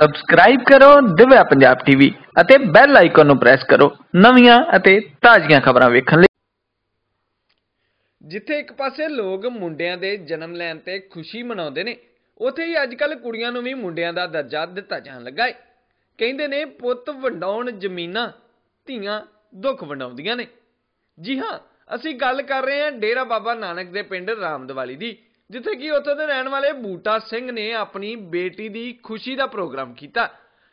Subscribe ਕਰੋ, Divya Punjab TV ਅਤੇ bell icon ਨੂੰ ਪ੍ਰੈਸ ਕਰੋ ਨਵੀਆਂ ਅਤੇ ਤਾਜ਼ੀਆਂ ਖਬਰਾਂ ਵੇਖਣ ਲਈ। ਜਿੱਥੇ ਇੱਕ ਪਾਸੇ ਲੋਕ ਮੁੰਡਿਆਂ ਦੇ ਜਨਮ ਲੈਣ ਤੇ ਖੁਸ਼ੀ ਮਨਾਉਂਦੇ ਨੇ, ਉੱਥੇ ਹੀ ਅੱਜਕੱਲ ਕੁੜੀਆਂ ਨੂੰ ਵੀ ਮੁੰਡਿਆਂ ਦਾ ਦਰਜਾ ਦਿੱਤਾ ਜਾਣ ਲੱਗਾ ਏ। ਕਹਿੰਦੇ ਨੇ ਪੁੱਤ ਵੰਡਾਉਣ ਜ਼ਮੀਨਾਂ, ਧੀਆਂ ਦੁੱਖ ਵੰਡਾਉਂਦੀਆਂ ਨੇ। ਜੀ ਹਾਂ, ਅਸੀਂ ਗੱਲ ਕਰ ਰਹੇ ਹਾਂ ਡੇਰਾ ਬਾਬਾ ਨਾਨਕ ਦੇ ਪਿੰਡ ਰਾਮਦਵਾਲੀ ਦੀ। ਜਿੱਥੇ ਕਿ ਉੱਥੇ ਦੇ ਰਹਿਣ ਵਾਲੇ ਬੂਟਾ ਸਿੰਘ ਨੇ ਆਪਣੀ ਬੇਟੀ ਦੀ ਖੁਸ਼ੀ ਦਾ ਪ੍ਰੋਗਰਾਮ ਕੀਤਾ,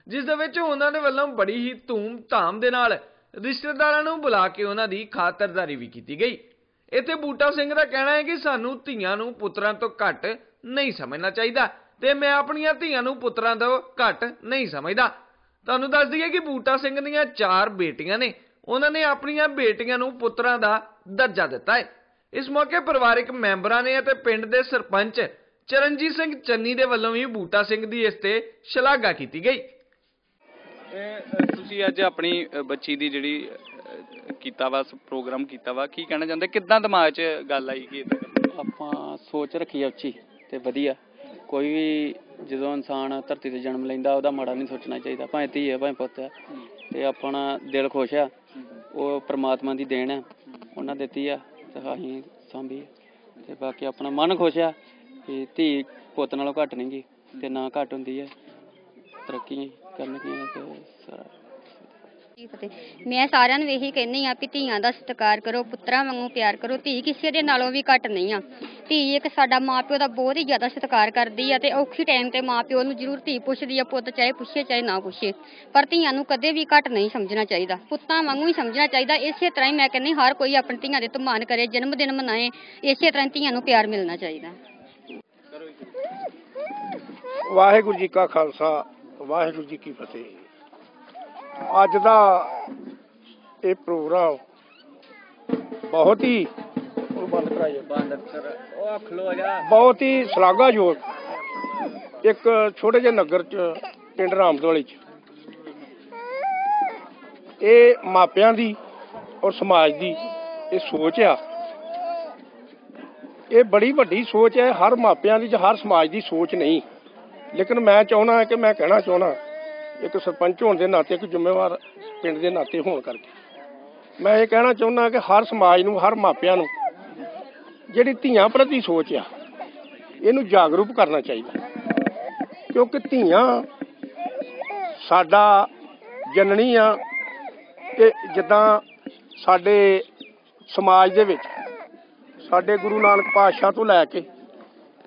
ਜਿਸ ਦੇ ਵਿੱਚ ਉਹਨਾਂ ਦੇ ਵੱਲੋਂ ਬੜੀ ਹੀ ਧੂਮ-ਧਾਮ ਦੇ ਨਾਲ ਰਿਸ਼ਤੇਦਾਰਾਂ ਨੂੰ ਬੁਲਾ ਕੇ ਉਹਨਾਂ ਦੀ ਖਾਤਰਦਾਰੀ ਵੀ ਕੀਤੀ ਗਈ। ਇੱਥੇ ਬੂਟਾ ਸਿੰਘ ਦਾ ਕਹਿਣਾ ਹੈ ਕਿ ਸਾਨੂੰ ਧੀਆਂ ਨੂੰ ਪੁੱਤਰਾਂ ਤੋਂ ਘੱਟ ਨਹੀਂ ਸਮਝਣਾ ਚਾਹੀਦਾ ਤੇ ਮੈਂ ਆਪਣੀਆਂ ਧੀਆਂ ਨੂੰ ਪੁੱਤਰਾਂ ਤੋਂ ਘੱਟ ਨਹੀਂ ਸਮਝਦਾ। ਤੁਹਾਨੂੰ ਦੱਸ ਦਈਏ ਕਿ ਬੂਟਾ ਸਿੰਘ ਦੀਆਂ ਚਾਰ ਬੇਟੀਆਂ ਨੇ, ਉਹਨਾਂ ਨੇ ਆਪਣੀਆਂ ਬੇਟੀਆਂ ਨੂੰ ਪੁੱਤਰਾਂ ਦਾ ਦਰਜਾ ਦਿੱਤਾ ਹੈ। ਇਸ ਮੌਕੇ ਪਰਿਵਾਰਕ ਮੈਂਬਰਾਂ ਨੇ ਅਤੇ ਪਿੰਡ ਦੇ ਸਰਪੰਚ ਚਰਨਜੀਤ ਸਿੰਘ ਚੰਨੀ ਦੇ ਵੱਲੋਂ ਵੀ ਬੂਟਾ ਸਿੰਘ ਦੀ ਇਸ ਤੇ ਸ਼ਲਾਘਾ ਕੀਤੀ ਗਈ। ਤੁਸੀਂ ਅੱਜ ਆਪਣੀ ਬੱਚੀ ਦੀ ਜਿਹੜੀ ਕੀਤਾ ਵਾ ਪ੍ਰੋਗਰਾਮ ਕੀਤਾ ਵਾ ਕੀ ਕਹਿਣਾ ਚਾਹੁੰਦੇ? ਕਿੱਦਾਂ ਦਿਮਾਗ 'ਚ ਗੱਲ ਆਈ ਕਿ? ਆਪਾਂ ਸੋਚ ਰੱਖੀ ਆ ਉੱਚੀ ਤੇ ਵਧੀਆ। ਕੋਈ ਵੀ ਜਦੋਂ ਇਨਸਾਨ ਧਰਤੀ ਤੇ ਜਨਮ ਲੈਂਦਾ ਉਹਦਾ ਮਾੜਾ ਨਹੀਂ ਸੋਚਣਾ ਚਾਹੀਦਾ। ਭਾਵੇਂ ਧੀ ਹੈ ਭਾਵੇਂ ਪੁੱਤ ਹੈ। ਤੇ ਆਪਣਾ ਦਿਲ ਖੁਸ਼ ਆ। ਉਹ ਪ੍ਰਮਾਤਮਾ ਦੀ ਦੇਣ ਆ ਉਹਨਾਂ ਦਿੱਤੀ ਆ। ਤੇ ਅਸੀਂ ਸਾਂਭੀ ਆ। ਤੇ ਬਾਕੀ ਆਪਣਾ ਮਨ ਖੁਸ਼ ਆ ਕਿ ਧੀ ਪੁੱਤ ਨਾਲੋਂ ਘੱਟ ਨਹੀਂ ਗੀ ਤੇ ਨਾ ਘੱਟ ਹੁੰਦੀ ਹੈ ਤਰੱਕੀ ਕਰਨਗੀਆਂ ਤੇ ਸਾਰਾ ਜੀ ਫਤਿਹ। ਮੈਂ ਸਾਰਿਆਂ ਨੂੰ ਇਹੀ ਕਹਿੰਦੀ ਆ ਕਿ ਧੀਆਂ ਦਾ ਸਤਿਕਾਰ ਕਰੋ, ਪੁੱਤਰਾਂ ਵਾਂਗੂ ਪਿਆਰ ਕਰੋ। ਧੀ ਕਿਸੇ ਦੇ ਨਾਲੋਂ ਵੀ ਘੱਟ ਨਹੀਂ ਆ। ਧੀ ਇੱਕ ਸਾਡਾ ਮਾਪਿਓ ਦਾ ਬਹੁਤ ਹੀ ਜ਼ਿਆਦਾ ਸਤਿਕਾਰ ਕਰਦੀ ਆ ਤੇ ਔਖੀ ਟਾਈਮ ਤੇ ਮਾਪਿਓ ਨੂੰ ਜ਼ਰੂਰ ਧੀ ਪੁੱਛਦੀ ਆ, ਪੁੱਤ ਚਾਹੇ ਪੁੱਛੇ, ਚਾਹੇ ਨਾ ਪੁੱਛੇ। ਪਰ ਧੀਆਂ ਨੂੰ ਕਦੇ ਵੀ ਘੱਟ ਨਹੀਂ ਸਮਝਣਾ ਚਾਹੀਦਾ। ਪੁੱਤਾਂ ਵਾਂਗੂ ਹੀ ਸਮਝਣਾ ਚਾਹੀਦਾ। ਇਸੇ ਤਰ੍ਹਾਂ ਹੀ ਮੈਂ ਕਹਿੰਦੀ ਹਰ ਕੋਈ ਆਪਣੀ ਧੀਆਂ ਦੇ ਧਮਾਨ ਕਰੇ ਜਨਮ ਦਿਨ ਮਨਾਏ, ਇਸੇ ਤਰ੍ਹਾਂ ਧੀਆਂ ਨੂੰ ਪਿਆਰ ਮਿਲਣਾ ਚਾਹੀਦਾ। ਵਾਹਿਗੁਰੂ ਜੀ ਕਾ ਖਾਲਸਾ, ਵਾਹਿਗੁਰੂ ਜੀ ਕੀ ਫਤਿਹ। ਅੱਜ ਦਾ ਇਹ ਪ੍ਰੋਗਰਾਮ ਬਹੁਤ ਹੀ ਬੰਦ ਕਰਾਈਏ ਬੰਦ ਕਰ ਉਹ ਖਲੋ ਜਾ ਬਹੁਤ ਹੀ ਸ਼ਲਾਘਾਯੋਗ ਇੱਕ ਛੋਟੇ ਜਿਹੇ ਨਗਰ ਚ, ਪਿੰਡ ਰਾਮਦਵਾਲੀ ਚ। ਇਹ ਮਾਪਿਆਂ ਦੀ ਔਰ ਸਮਾਜ ਦੀ ਇਹ ਸੋਚ ਆ। ਇਹ ਬੜੀ ਵੱਡੀ ਸੋਚ ਹੈ, ਹਰ ਮਾਪਿਆਂ ਦੀ ਜਾਂ ਹਰ ਸਮਾਜ ਦੀ ਸੋਚ ਨਹੀਂ। ਲੇਕਿਨ ਮੈਂ ਚਾਹੁੰਦਾ ਕਿ ਮੈਂ ਕਹਿਣਾ ਚਾਹੁੰਦਾ ਇੱਕ ਸਰਪੰਚ ਹੋਣ ਦੇ ਨਾਤੇ ਇੱਕ ਜ਼ਿੰਮੇਵਾਰ ਪਿੰਡ ਦੇ ਨਾਤੇ ਹੋਣ ਕਰਕੇ। ਮੈਂ ਇਹ ਕਹਿਣਾ ਚਾਹੁੰਦਾ ਕਿ ਹਰ ਸਮਾਜ ਨੂੰ, ਹਰ ਮਾਪਿਆਂ ਨੂੰ ਜਿਹੜੀ ਧੀਆਂ ਪ੍ਰਤੀ ਸੋਚ ਆ, ਇਹਨੂੰ ਜਾਗਰੂਕ ਕਰਨਾ ਚਾਹੀਦਾ। ਕਿਉਂਕਿ ਧੀਆਂ ਸਾਡਾ ਜਨਨੀ ਆ ਕਿ ਜਿੱਦਾਂ ਸਾਡੇ ਸਮਾਜ ਦੇ ਵਿੱਚ ਸਾਡੇ ਗੁਰੂ ਨਾਨਕ ਪਾਤਸ਼ਾਹ ਤੋਂ ਲੈ ਕੇ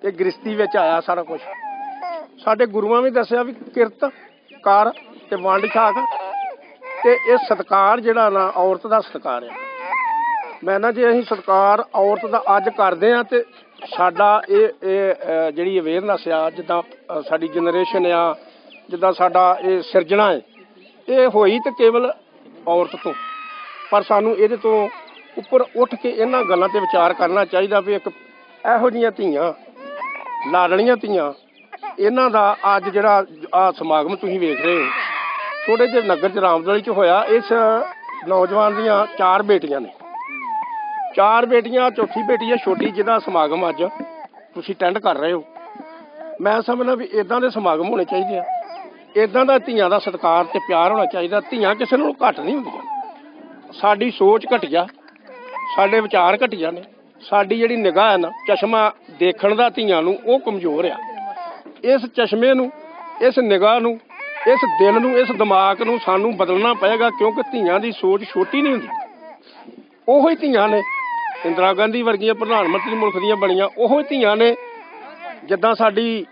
ਇਹ ਗ੍ਰਸਤੀ ਵਿੱਚ ਆਇਆ ਸਾਰਾ ਕੁਝ ਸਾਡੇ ਗੁਰੂਆਂ ਵੀ ਦੱਸਿਆ ਵੀ ਕਿਰਤ ਕਰ ਤੇ ਵੰਡ ਛਾਕ ਤੇ ਇਹ ਸਤਕਾਰ ਜਿਹੜਾ ਨਾ ਔਰਤ ਦਾ ਸਤਕਾਰ ਆ। ਮੈਂ ਨਾ ਜੇ ਅਸੀਂ ਸਤਕਾਰ ਔਰਤ ਦਾ ਅੱਜ ਕਰਦੇ ਆ ਤੇ ਸਾਡਾ ਇਹ ਇਹ ਜਿਹੜੀ ਅਵੇਅਰਨੈਸ ਆ, ਜਿੱਦਾਂ ਸਾਡੀ ਜਨਰੇਸ਼ਨ ਆ, ਜਿੱਦਾਂ ਸਾਡਾ ਇਹ ਸਿਰਜਣਾ ਹੈ, ਇਹ ਹੋਈ ਤੇ ਕੇਵਲ ਔਰਤ ਤੋਂ। ਪਰ ਸਾਨੂੰ ਇਹਦੇ ਤੋਂ ਉੱਪਰ ਉੱਠ ਕੇ ਇਹਨਾਂ ਗੱਲਾਂ ਤੇ ਵਿਚਾਰ ਕਰਨਾ ਚਾਹੀਦਾ ਵੀ ਇੱਕ ਇਹੋ ਜਿਹੀਆਂ ਧੀਆਂ, ਲਾਡਲੀਆਂ ਧੀਆਂ ਇਹਨਾਂ ਦਾ ਅੱਜ ਜਿਹੜਾ ਆ ਸਮਾਗਮ ਤੁਸੀਂ ਵੇਖ ਰਹੇ ਹੋ ਛੋਟੇ ਜਿਹੇ ਨਗਰ ਚ ਰਾਮਦਵਾਲੀ ਚ ਹੋਇਆ, ਇਸ ਨੌਜਵਾਨ ਦੀਆਂ ਚਾਰ ਬੇਟੀਆਂ ਨੇ। ਚਾਰ ਬੇਟੀਆਂ, ਚੌਥੀ ਬੇਟੀ ਹੈ ਛੋਟੀ, ਜਿਹਦਾ ਸਮਾਗਮ ਅੱਜ ਤੁਸੀਂ ਅਟੈਂਡ ਕਰ ਰਹੇ ਹੋ। ਮੈਂ ਸਮਝਦਾ ਵੀ ਇਦਾਂ ਦੇ ਸਮਾਗਮ ਹੋਣੇ ਚਾਹੀਦੇ ਆ। ਇਦਾਂ ਦਾ ਧੀਆਂ ਦਾ ਸਤਿਕਾਰ ਤੇ ਪਿਆਰ ਹੋਣਾ ਚਾਹੀਦਾ। ਧੀਆਂ ਕਿਸੇ ਨੂੰ ਘੱਟ ਨਹੀਂ ਹੁੰਦੀਆਂ। ਸਾਡੀ ਸੋਚ ਘਟੀਆ ਸਾਡੇ ਵਿਚਾਰ ਘਟੀਆ ਨੇ। ਸਾਡੀ ਜਿਹੜੀ ਨਿਗਾਹ ਹੈ ਨਾ, ਚਸ਼ਮਾ ਦੇਖਣ ਦਾ ਧੀਆਂ ਨੂੰ ਉਹ ਕਮਜ਼ੋਰ ਆ। ਇਸ ਚਸ਼ਮੇ ਨੂੰ, ਇਸ ਨਿਗਾਹ ਨੂੰ, ਇਸ ਦਿਲ ਨੂੰ, ਇਸ ਦਿਮਾਗ ਨੂੰ ਸਾਨੂੰ ਬਦਲਣਾ ਪਏਗਾ ਕਿਉਂਕਿ ਧੀਆਂ ਦੀ ਸੋਚ ਛੋਟੀ ਨਹੀਂ ਹੁੰਦੀ। ਉਹੋ ਹੀ ਧੀਆਂ ਨੇ, ਇੰਦਰਾ ਗਾਂਧੀ ਵਰਗੀਆਂ ਪ੍ਰਧਾਨ ਮੰਤਰੀ ਮੁਲਕ ਦੀਆਂ ਬਣੀਆਂ, ਉਹੋ ਹੀ ਧੀਆਂ ਨੇ, ਜਿੱਦਾਂ ਸਾਡੀ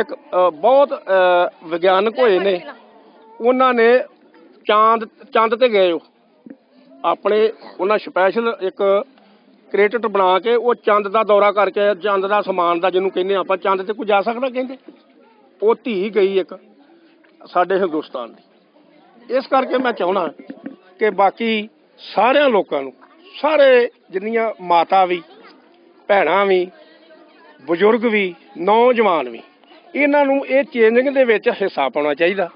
ਇੱਕ ਬਹੁਤ ਵਿਗਿਆਨਕ ਹੋਏ ਨੇ, ਉਹਨਾਂ ਨੇ ਚਾਂਦ ਚਾਂਦ ਤੇ ਗਏ ਉਹ। ਆਪਣੇ, ਉਹਨਾਂ ਸਪੈਸ਼ਲ ਇੱਕ ਕ੍ਰੇਟਟ ਬਣਾ ਕੇ ਉਹ ਚੰਦ ਦਾ ਦੌਰਾ ਕਰਕੇ ਚੰਦ ਦਾ ਸਮਾਨ ਦਾ ਜਿਹਨੂੰ ਕਹਿੰਦੇ ਆਪਾਂ, ਚੰਦ ਤੇ ਕੋਈ ਜਾ ਸਕਦਾ ਕਹਿੰਦੇ? ਉਹ ਧੀ ਗਈ ਇੱਕ ਸਾਡੇ ਹਿੰਦੁਸਤਾਨ ਦੀ। ਇਸ ਕਰਕੇ ਮੈਂ ਚਾਹਣਾ ਕਿ ਬਾਕੀ ਸਾਰਿਆਂ ਲੋਕਾਂ ਨੂੰ, ਸਾਰੇ ਜਿੰਨੀਆਂ ਮਾਤਾ ਵੀ, ਭੈਣਾਂ ਵੀ, ਬਜ਼ੁਰਗ ਵੀ, ਨੌਜਵਾਨ ਵੀ, ਇਹਨਾਂ ਨੂੰ ਇਹ ਚੇਂਜਿੰਗ ਦੇ ਵਿੱਚ ਹਿੱਸਾ ਪਾਉਣਾ ਚਾਹੀਦਾ।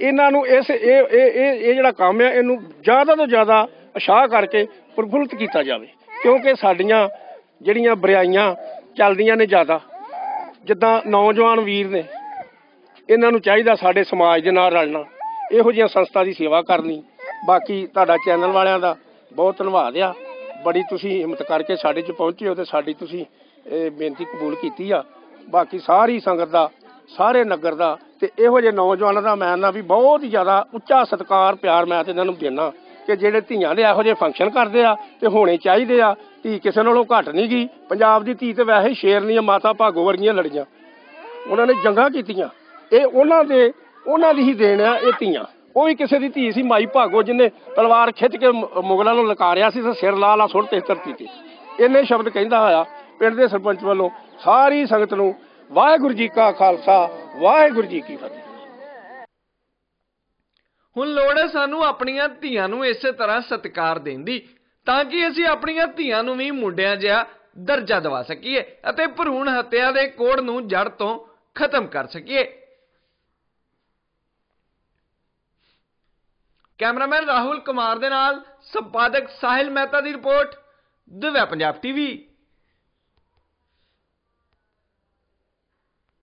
ਇਹਨਾਂ ਨੂੰ ਇਸ ਇਹ ਇਹ ਇਹ ਜਿਹੜਾ ਕੰਮ ਆ, ਇਹਨੂੰ ਜ਼ਿਆਦਾ ਤੋਂ ਜ਼ਿਆਦਾ ਉਤਸ਼ਾਹ ਕਰਕੇ ਪ੍ਰਫੁੱਲਤ ਕੀਤਾ ਜਾਵੇ। ਕਿਉਂਕਿ ਸਾਡੀਆਂ ਜਿਹੜੀਆਂ ਬਰਿਆਈਆਂ ਚੱਲਦੀਆਂ ਨੇ ਜ਼ਿਆਦਾ, ਜਿੱਦਾਂ ਨੌਜਵਾਨ ਵੀਰ ਨੇ, ਇਹਨਾਂ ਨੂੰ ਚਾਹੀਦਾ ਸਾਡੇ ਸਮਾਜ ਦੇ ਨਾਲ ਰਲਣਾ, ਇਹੋ ਜਿਹੀਆਂ ਸੰਸਥਾ ਦੀ ਸੇਵਾ ਕਰਨੀ। ਬਾਕੀ ਤੁਹਾਡਾ ਚੈਨਲ ਵਾਲਿਆਂ ਦਾ ਬਹੁਤ ਧੰਨਵਾਦ ਆ। ਬੜੀ ਤੁਸੀਂ ਹਿੰਮਤ ਕਰਕੇ ਸਾਡੇ 'ਚ ਪਹੁੰਚੇ ਹੋ ਤੇ ਸਾਡੀ ਤੁਸੀਂ, ਇਹ ਬੇਨਤੀ ਕਬੂਲ ਕੀਤੀ ਆ। ਬਾਕੀ ਸਾਰੀ ਸੰਗਤ ਦਾ, ਸਾਰੇ ਨਗਰ ਦਾ ਤੇ ਇਹੋ ਜਿਹੇ ਨੌਜਵਾਨਾਂ ਦਾ ਮੈਂ ਨਾ ਵੀ ਬਹੁਤ ਹੀ ਜ਼ਿਆਦਾ ਉੱਚਾ ਸਤਿਕਾਰ, ਪਿਆਰ ਮੈਂ ਤੇ ਇਹਨਾਂ ਨੂੰ ਦੇਣਾ ਕਿ ਜਿਹੜੇ ਧੀਆਂ ਦੇ ਇਹੋ ਜਿਹੇ ਫੰਕਸ਼ਨ ਕਰਦੇ ਆ ਤੇ ਹੋਣੇ ਚਾਹੀਦੇ ਆ, ਧੀ ਕਿਸੇ ਨਾਲੋਂ ਘੱਟ ਨਹੀਂ ਗਈ। ਪੰਜਾਬ ਦੀ ਧੀ ਤੇ ਵੈਸੇ ਸ਼ੇਰਨੀ ਆ ਮਾਤਾ ਭਾਗੋ ਵਰਗੀਆਂ ਲੜੀਆਂ। ਉਹਨਾਂ ਨੇ ਜੰਗਾਂ ਕੀਤੀਆਂ। ਇਹ ਉਹਨਾਂ ਦੇ, ਉਹਨਾਂ ਦੀ ਹੀ ਦੇਣ ਆ ਇਹ ਧੀਆਂ। ਉਹ ਵੀ ਕਿਸੇ ਦੀ ਧੀ ਸੀ, ਮਾਈ ਭਾਗੋ ਜਿਹਨੇ ਤਲਵਾਰ ਖਿੱਚ ਕੇ ਮੁਗਲਾਂ ਨੂੰ ਲਕਾਰਿਆ ਸੀ ਤੇ ਸਿਰ ਲਾ ਲਾ ਸੁੱਟ ਤੇ ਧਰਤੀ ਤੇ। ਇੰਨੇ ਸ਼ਬਦ ਕਹਿੰਦਾ ਹੋਇਆ, ਪਿੰਡ ਦੇ ਸਰਪੰਚ ਵੱਲੋਂ ਸਾਰੀ ਸੰਗਤ ਨੂੰ ਵਾਹਿਗੁਰੂ ਜੀ ਕਾ ਖਾਲਸਾ, ਵਾਹਿਗੁਰੂ ਜੀ ਕੀ ਫਤਿਹ। ਹੁਣ ਲੋੜ ਹੈ ਸਾਨੂੰ ਆਪਣੀਆਂ ਧੀਆਂ ਨੂੰ ਇਸੇ ਤਰ੍ਹਾਂ ਸਤਿਕਾਰ ਦੇਣ ਦੀ, ਤਾਂ ਕਿ ਅਸੀਂ ਆਪਣੀਆਂ ਧੀਆਂ ਨੂੰ ਵੀ ਮੁੰਡਿਆਂ ਜਿਹਾ ਦਰਜਾ ਦਵਾ ਸਕੀਏ ਅਤੇ ਭਰੂਣ ਹੱਤਿਆ ਦੇ ਕੋੜ ਨੂੰ ਜੜ ਤੋਂ ਖਤਮ ਕਰ ਸਕੀਏ। ਕੈਮਰਾਮੈਨ ਰਾਹੁਲ ਕੁਮਾਰ ਦੇ ਨਾਲ ਸੰਪਾਦਕ ਸਾਹਿਲ ਮਹਿਤਾ ਦੀ ਰਿਪੋਰਟ, ਦਿਵਿਆ ਪੰਜਾਬ ਟੀਵੀ।